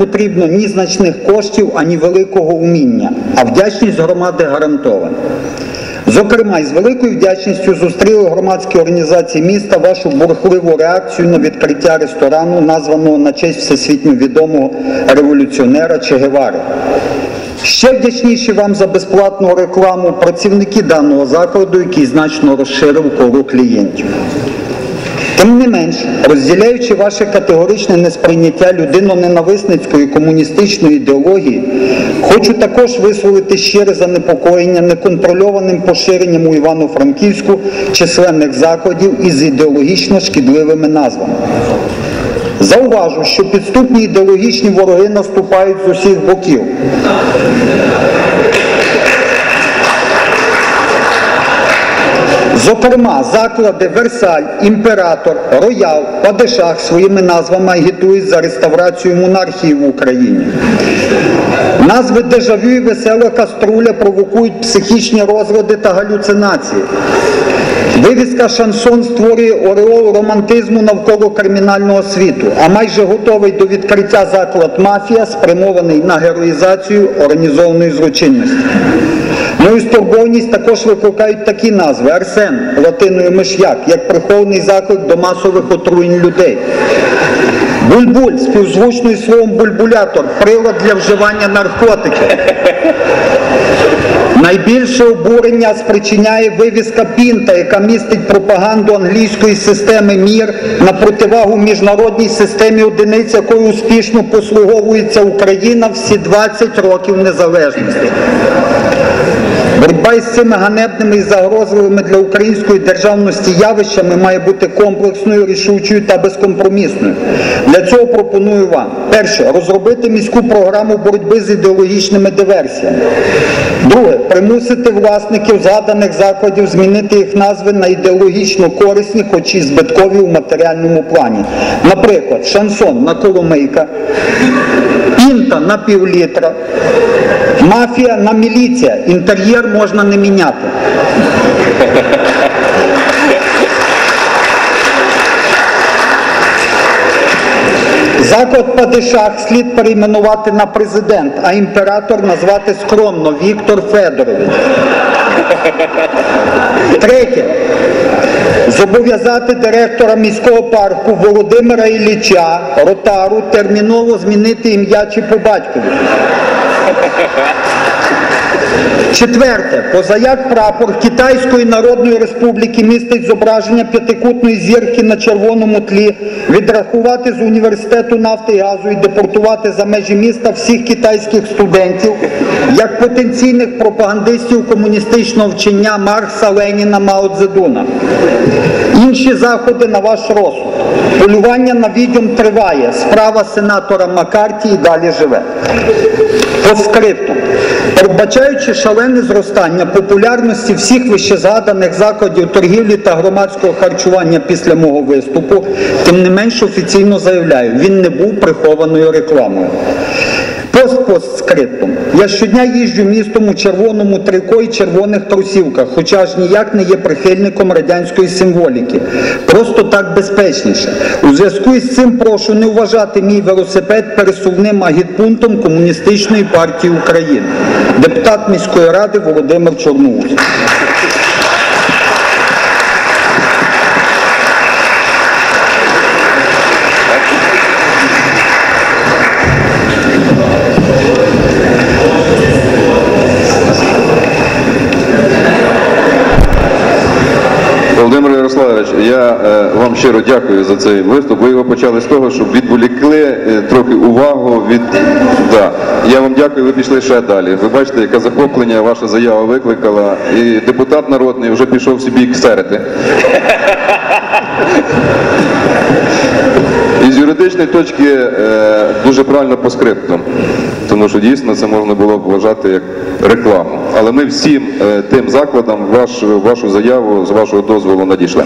потрібно ні значних коштів, ані великого уміння, а вдячність громади гарантована. Зокрема, із великою вдячністю зустріли громадські організації міста вашу бурхливу реакцію на відкриття ресторану, названого на честь всесвітньо відомого революціонера Че Гевари. Ще вдячніші вам за безплатну рекламу працівники даного закладу, який значно розширив коло клієнтів. Тим не менш, розділяючи ваше категоричне несприйняття людино-ненависницької комуністичної ідеології, хочу також висловити щире занепокоєння неконтрольованим поширенням у Івано-Франківську численних закладів із ідеологічно шкідливими назвами. Зауважу, що підступні ідеологічні вороги наступають з усіх боків. Зокрема, заклади Версаль, Імператор, Роял, Падишах своїми назвами агітують за реставрацію монархії в Україні. Назви дежавю і весела каструля провокують психічні розлади та галюцинації. Вивіска шансон створює ореол романтизму навколо кримінального світу, а майже готовий до відкриття заклад мафія спрямований на героїзацію організованої злочинності. Мою стурбованість також викликають такі назви: Арсен, латиною миш'як, як прихований заклик до масових отруєнь людей. Бульбуль, співзвучною словом бульбулятор, прилад для вживання наркотиків. Найбільше обурення спричиняє вивіска Пінта, яка містить пропаганду англійської системи МІР на противагу міжнародній системі одиниць, якою успішно послуговується Україна всі 20 років незалежності. Боротьба із цими ганебними і загрозливими для української державності явищами має бути комплексною, рішучою та безкомпромісною. Для цього пропоную вам перше розробити міську програму боротьби з ідеологічними диверсіями. Друге примусити власників згаданих закладів змінити їх назви на ідеологічно корисні, хоч і збиткові у матеріальному плані. Наприклад, шансон на Коломийка, пінта на півлітра, мафія на міліція. Інтер'єр можна не міняти. Заклад Падишах слід перейменувати на президент, а імператор назвати скромно Віктор Федорович. Третє. Зобов'язати директора міського парку Володимира Ілліча Ротару терміново змінити ім'я чи по батькові. Четверте, позаяк прапор Китайської Народної Республіки містить зображення п'ятикутної зірки на червоному тлі, відрахувати з університету нафти і газу і депортувати за межі міста всіх китайських студентів як потенційних пропагандистів комуністичного вчення Маркса, Леніна, Мао Цзедуна. Інші заходи на ваш розсуд. Полювання на відьом триває. Справа сенатора Маккарті і далі живе. По скрипту. Передбачаючи шалене зростання популярності всіх вищезгаданих закладів торгівлі та громадського харчування після мого виступу, тим не менш офіційно заявляю, він не був прихованою рекламою. Пост-постскриптум. Я щодня їжджу містом у червоному трико і червоних трусівках, хоча ж ніяк не є прихильником радянської символіки. Просто так безпечніше. У зв'язку із цим прошу не вважати мій велосипед пересувним агітпунктом Комуністичної партії України. Депутат міської ради Володимир Чорноус. Ярославович, я е, вам щиро дякую за цей виступ. Ви його почали з того, щоб відволікли е, трохи увагу від. Да. Я вам дякую, ви пішли ще далі. Ви бачите, яке захоплення ваша заява викликала. І депутат народний вже пішов собі ксерити. І з юридичної точки е, дуже правильно по скриптам, тому що дійсно це можна було б вважати як рекламу. Але ми всім е, тим закладам ваш, вашу заяву з вашого дозволу надійшли.